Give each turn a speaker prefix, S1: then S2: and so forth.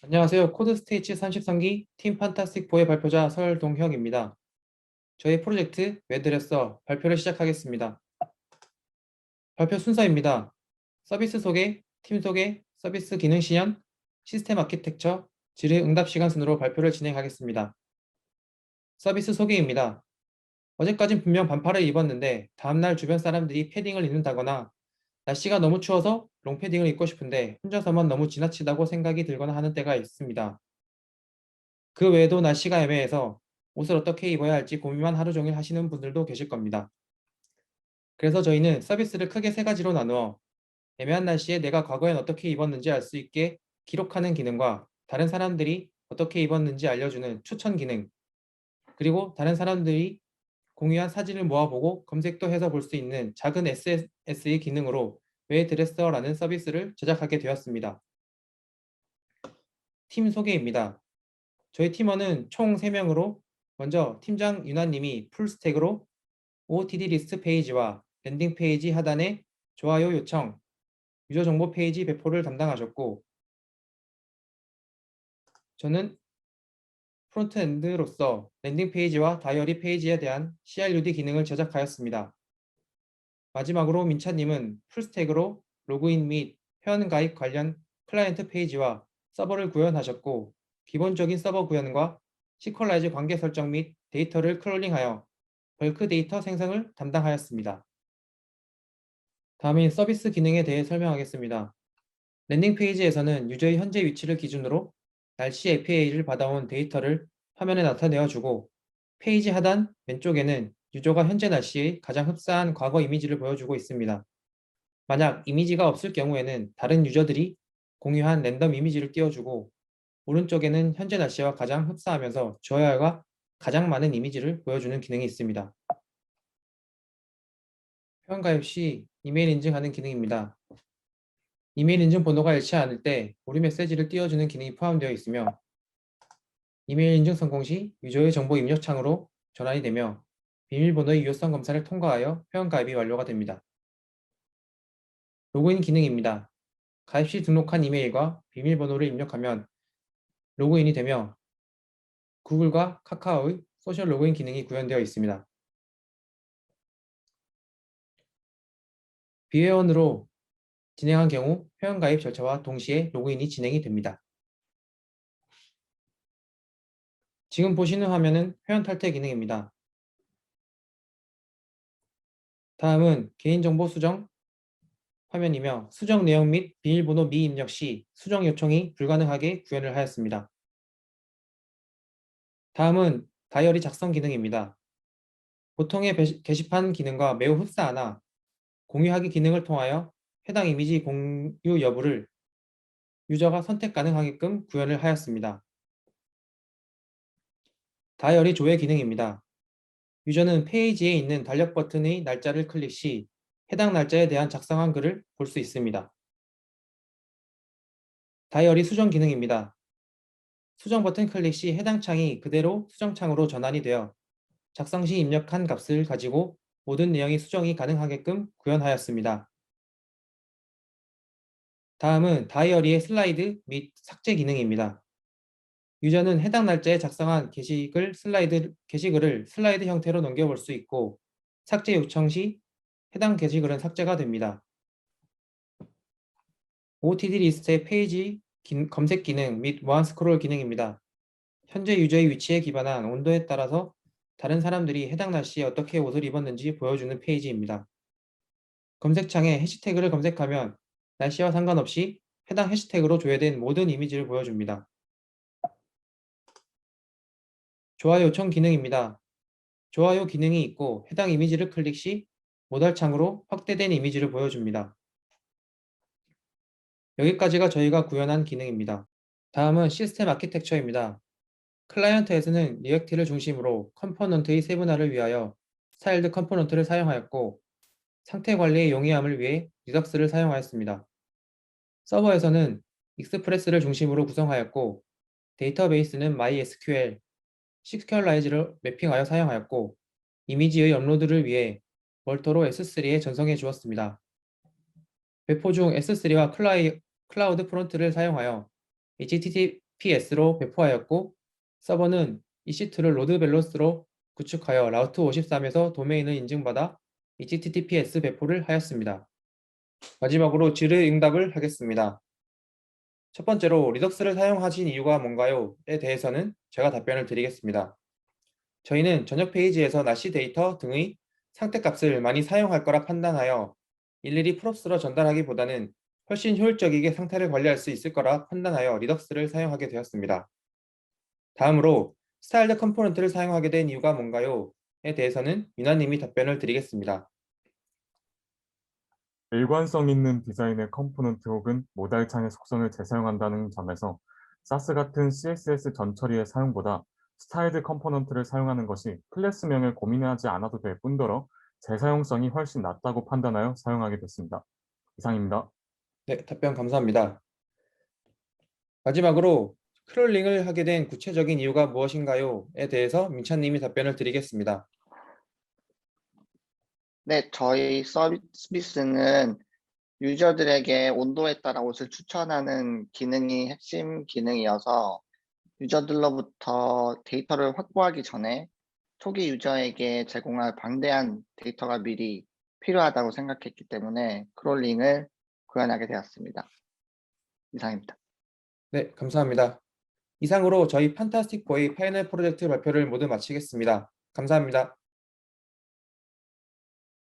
S1: 안녕하세요. 코드 스테이치 33기 팀 판타스틱 4의 발표자 설동혁입니다. 저희 프로젝트 웨드레서 발표를 시작하겠습니다. 발표 순서입니다. 서비스 소개, 팀 소개, 서비스 기능 시연, 시스템 아키텍처, 질의 응답 시간 순으로 발표를 진행하겠습니다. 서비스 소개입니다. 어제까진 분명 반팔을 입었는데 다음날 주변 사람들이 패딩을 입는다거나 날씨가 너무 추워서 롱패딩을 입고 싶은데 혼자서만 너무 지나치다고 생각이 들거나 하는 때가 있습니다. 그 외에도 날씨가 애매해서 옷을 어떻게 입어야 할지 고민만 하루 종일 하시는 분들도 계실 겁니다. 그래서 저희는 서비스를 크게 세 가지로 나누어 애매한 날씨에 내가 과거엔 어떻게 입었는지 알 수 있게 기록하는 기능과 다른 사람들이 어떻게 입었는지 알려주는 추천 기능, 그리고 다른 사람들이 공유한 사진을 모아보고 검색도 해서 볼 수 있는 작은 SS의 기능으로 웨드레서라는 서비스를 제작하게 되었습니다. 팀 소개입니다. 저희 팀원은 총 3명으로 먼저 팀장 윤아님이 풀스택으로 OOTD 리스트 페이지와 랜딩 페이지 하단에 좋아요 요청, 유저 정보 페이지 배포를 담당하셨고 저는 프론트엔드로서 랜딩 페이지와 다이어리 페이지에 대한 CRUD 기능을 제작하였습니다. 마지막으로 민차님은 풀스택으로 로그인 및 회원 가입 관련 클라이언트 페이지와 서버를 구현하셨고 기본적인 서버 구현과 시퀄라이즈 관계 설정 및 데이터를 크롤링하여 벌크 데이터 생성을 담당하였습니다. 다음인 서비스 기능에 대해 설명하겠습니다. 랜딩 페이지에서는 유저의 현재 위치를 기준으로 날씨 API를 받아온 데이터를 화면에 나타내어 주고 페이지 하단 왼쪽에는 유저가 현재 날씨의 가장 흡사한 과거 이미지를 보여주고 있습니다. 만약 이미지가 없을 경우에는 다른 유저들이 공유한 랜덤 이미지를 띄워주고 오른쪽에는 현재 날씨와 가장 흡사하면서 주어야가 가장 많은 이미지를 보여주는 기능이 있습니다. 회원가입 시 이메일 인증하는 기능입니다. 이메일 인증 번호가 일치 않을 때 오류 메시지를 띄워주는 기능이 포함되어 있으며 이메일 인증 성공 시 유저의 정보 입력 창으로 전환이 되며 비밀번호의 유효성 검사를 통과하여 회원가입이 완료가 됩니다. 로그인 기능입니다. 가입 시 등록한 이메일과 비밀번호를 입력하면 로그인이 되며 구글과 카카오의 소셜 로그인 기능이 구현되어 있습니다. 비회원으로 진행한 경우 회원가입 절차와 동시에 로그인이 진행이 됩니다. 지금 보시는 화면은 회원 탈퇴 기능입니다. 다음은 개인정보 수정 화면이며 수정 내용 및 비밀번호 미입력 시 수정 요청이 불가능하게 구현을 하였습니다. 다음은 다이어리 작성 기능입니다. 보통의 게시판 기능과 매우 흡사하나 공유하기 기능을 통하여 해당 이미지 공유 여부를 유저가 선택 가능하게끔 구현을 하였습니다. 다이어리 조회 기능입니다. 유저는 페이지에 있는 달력 버튼의 날짜를 클릭 시 해당 날짜에 대한 작성한 글을 볼 수 있습니다. 다이어리 수정 기능입니다. 수정 버튼 클릭 시 해당 창이 그대로 수정 창으로 전환이 되어 작성 시 입력한 값을 가지고 모든 내용이 수정이 가능하게끔 구현하였습니다. 다음은 다이어리의 슬라이드 및 삭제 기능입니다. 유저는 해당 날짜에 작성한 게시글 슬라이드, 게시글을 슬라이드 형태로 넘겨볼 수 있고 삭제 요청 시 해당 게시글은 삭제가 됩니다. OTD 리스트의 페이지 긴, 검색 기능 및 무한 스크롤 기능입니다. 현재 유저의 위치에 기반한 온도에 따라서 다른 사람들이 해당 날씨에 어떻게 옷을 입었는지 보여주는 페이지입니다. 검색창에 해시태그를 검색하면 날씨와 상관없이 해당 해시태그로 조회된 모든 이미지를 보여줍니다. 좋아요 요청 기능입니다. 좋아요 기능이 있고 해당 이미지를 클릭 시 모달 창으로 확대된 이미지를 보여줍니다. 여기까지가 저희가 구현한 기능입니다. 다음은 시스템 아키텍처입니다. 클라이언트에서는 리액트를 중심으로 컴포넌트의 세분화를 위하여 스타일드 컴포넌트를 사용하였고 상태 관리의 용이함을 위해 리덕스를 사용하였습니다. 서버에서는 익스프레스를 중심으로 구성하였고 데이터베이스는 MySQL, 시큐얼라이즈를 매핑하여 사용하였고 이미지의 업로드를 위해 멀토로 S3에 전송해 주었습니다. 배포 중 S3와 클라이, 클라우드 프론트를 사용하여 HTTP, PS로 배포하였고 서버는 EC2를 로드 밸런스로 구축하여 라우트 53에서 도메인을 인증받아 HTTPS 배포를 하였습니다. 마지막으로 질의 응답을 하겠습니다. 첫 번째로 리덕스를 사용하신 이유가 뭔가요?에 대해서는 제가 답변을 드리겠습니다. 저희는 전역 페이지에서 나시 데이터 등의 상태값을 많이 사용할 거라 판단하여 일일이 프롭스로 전달하기보다는 훨씬 효율적이게 상태를 관리할 수 있을 거라 판단하여 리덕스를 사용하게 되었습니다. 다음으로 스타일드 컴포넌트를 사용하게 된 이유가 뭔가요?에 대해서는 유나님이 답변을 드리겠습니다.
S2: 일관성 있는 디자인의 컴포넌트 혹은 모달창의 속성을 재사용한다는 점에서 사스 같은 CSS 전처리의 사용보다 스타일드 컴포넌트를 사용하는 것이 클래스명을 고민하지 않아도 될 뿐더러 재사용성이 훨씬 낮다고 판단하여 사용하게 됐습니다. 이상입니다.
S1: 네, 답변 감사합니다. 마지막으로 크롤링을 하게 된 구체적인 이유가 무엇인가요?에 대해서 민찬님이 답변을 드리겠습니다.
S3: 네, 저희 서비스는 유저들에게 온도에 따라 옷을 추천하는 기능이 핵심 기능이어서 유저들로부터 데이터를 확보하기 전에 초기 유저에게 제공할 방대한 데이터가 미리 필요하다고 생각했기 때문에 크롤링을 구현하게 되었습니다. 이상입니다.
S1: 네, 감사합니다. 이상으로 저희 판타스틱 보이 파이널 프로젝트 발표를 모두 마치겠습니다. 감사합니다.